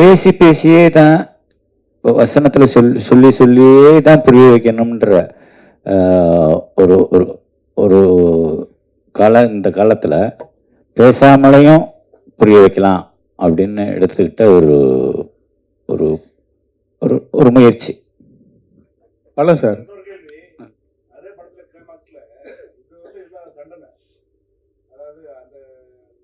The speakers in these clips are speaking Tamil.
பேசி பேசியே தான் இப்போ வசனத்தில் சொல் சொல்லி சொல்லியே தான் புரிய வைக்கணுன்ற ஆஹ், ஒரு ஒரு ஒரு கால இந்த காலத்தில் பேசாமலையும் புரிய வைக்கலாம் அப்படின்னு எடுத்துக்கிட்ட ஒரு ஒரு ஒரு ஒரு முயற்சி. பல சார். அதாவது அந்த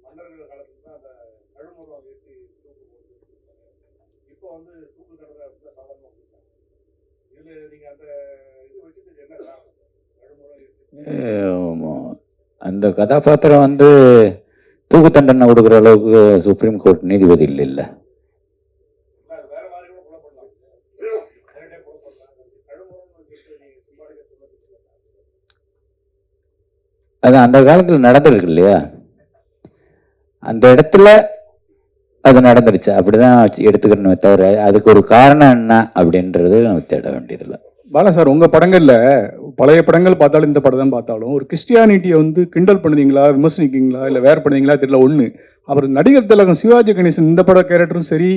மன்னர்கள் காலத்துல அந்த கழுமரம் ஏற்றி தூக்கு போட்டு வச்சிருப்பாங்க. இப்போ வந்து தூக்கு தண்டனை அப்படிதான் சாதாரணமா கொடுத்தாங்க இதுல நீங்க அந்த இது வச்சுட்டு என்ன அந்த கதாபாத்திரம் வந்து தூக்கு தண்டனை கொடுக்குற அளவுக்கு சுப்ரீம் கோர்ட் நீதிபதி இல்லை இல்லை. அது அந்த காலத்தில் நடந்திருக்கு இல்லையா? அந்த இடத்துல அது நடந்துருச்சு. அப்படிதான் எடுத்துக்கணுமே தவிர அதுக்கு ஒரு காரணம் என்ன அப்படின்றது நம்ம தேட வேண்டியதில்லை. பாலா சார் உங்க படங்கள்ல பழைய படங்கள் பார்த்தாலும் இந்த படம் தான் பார்த்தாலும் ஒரு கிறிஸ்டியானிட்டியை வந்து கிண்டல் பண்ணுவீங்களா விமர்சனிக்கீங்களா இல்லை வேற பண்ணுவீங்களா தெரியல ஒன்று அப்புறம் நடிகர் திலகம் சிவாஜி கணேசன் இந்த பட கேரக்டரும் சரி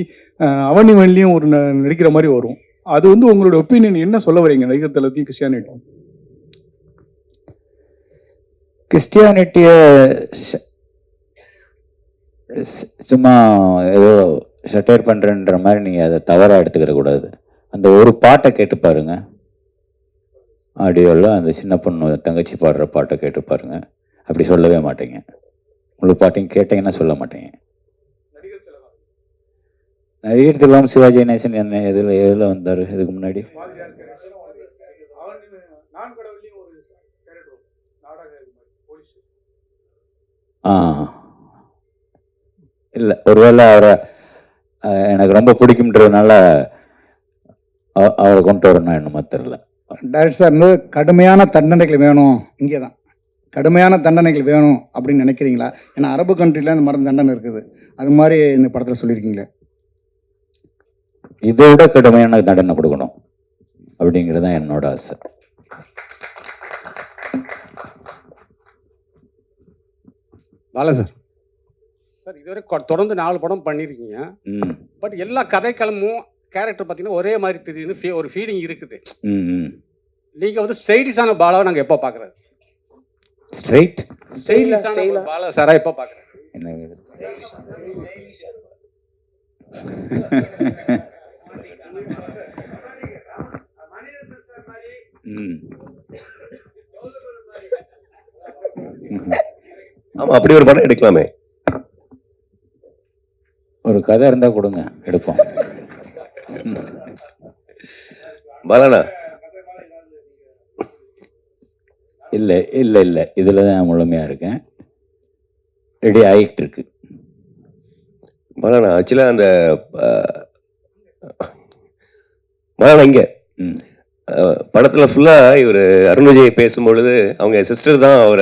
அவனி வள்ளியும் ஒரு நடிக்கிற மாதிரி வரும். அது வந்து உங்களோட ஒப்பீனியன் என்ன சொல்ல வரீங்க நடிகர் திலகத்தையும் கிறிஸ்டியானிட்டி கிறிஸ்டியானிட்டியை சும்மா ஏதோ சட்டையர் பண்ணுறன்ற மாதிரி நீங்கள் அதை தவறாக எடுத்துக்கிற கூடாது. அந்த ஒரு பாட்டை கேட்டு பாருங்க. ஆடியோவில் அந்த சின்ன பொண்ணு தங்கச்சி பாடுற பாட்டை கேட்டு பாருங்க. அப்படி சொல்லவே மாட்டேங்க. முழு பாட்டையும் கேட்டீங்கன்னா சொல்ல மாட்டேங்க. நடிகர் திலகம் சிவாஜி நேசன் என்ன எதில் எதில் வந்தார்? இதுக்கு முன்னாடி? ஆ. இல்லை. ஒருவேளை அவரை எனக்கு ரொம்ப பிடிக்கும்ன்றதுனால அவ- அவரை கொண்டு வரணும் என்னமோ தெரில டைரக்டர் சார் இன்னும் கடுமையான தண்டனைகள் வேணும். இங்கே தான். கடுமையான தண்டனைகள் வேணும் அப்படின்னு நினைக்கிறீங்களா? ஏன்னா அரபு கண்ட்ரில இந்த மாதிரி தண்டனை இருக்குது. அது மாதிரி இந்த படத்தில் சொல்லியிருக்கீங்களே. இதை விட கடுமையான தண்டனை கொடுக்கணும். அப்படிங்கிறது தான் என்னோட ஆசை. பாலா சார். சார் இதுவரை கொ- தொடர்ந்து நாலு படம் பண்ணியிருக்கீங்க. ம். பட் எல்லா கதைக்களமும் கேரக்டர் பார்த்தீங்கன்னா ஒரே மாதிரி ஃபீ- ஒரு ஃபீலிங் இருக்குது. நீங்கள் வந்து ஸ்டைலிஷான பாலாவை நாங்கள் எப்போ பார்க்குறது? ஸ்ட்ரைட்? ஸ்டைலிஷான பாலா சாரா எப்போ பார்க்குறது? ம்ஹும். ஆமா அப்படி ஒரு படம் எடுக்கலாமே. ஒரு கதை இருந்தால் கொடுங்க எடுப்போம். பாலானா. இல்லை இல்லை இல்லை. இதில் தான் முழுமையாக இருக்கேன். ரெடி ஆகிட்டு இருக்கு பாலானா ஆக்சுவலா அந்த பாலானா இங்க. படத்துல ஃபுல்லா இவர் அருண் விஜய் பேசும்பொழுது அவங்க சிஸ்டர் தான் அவர்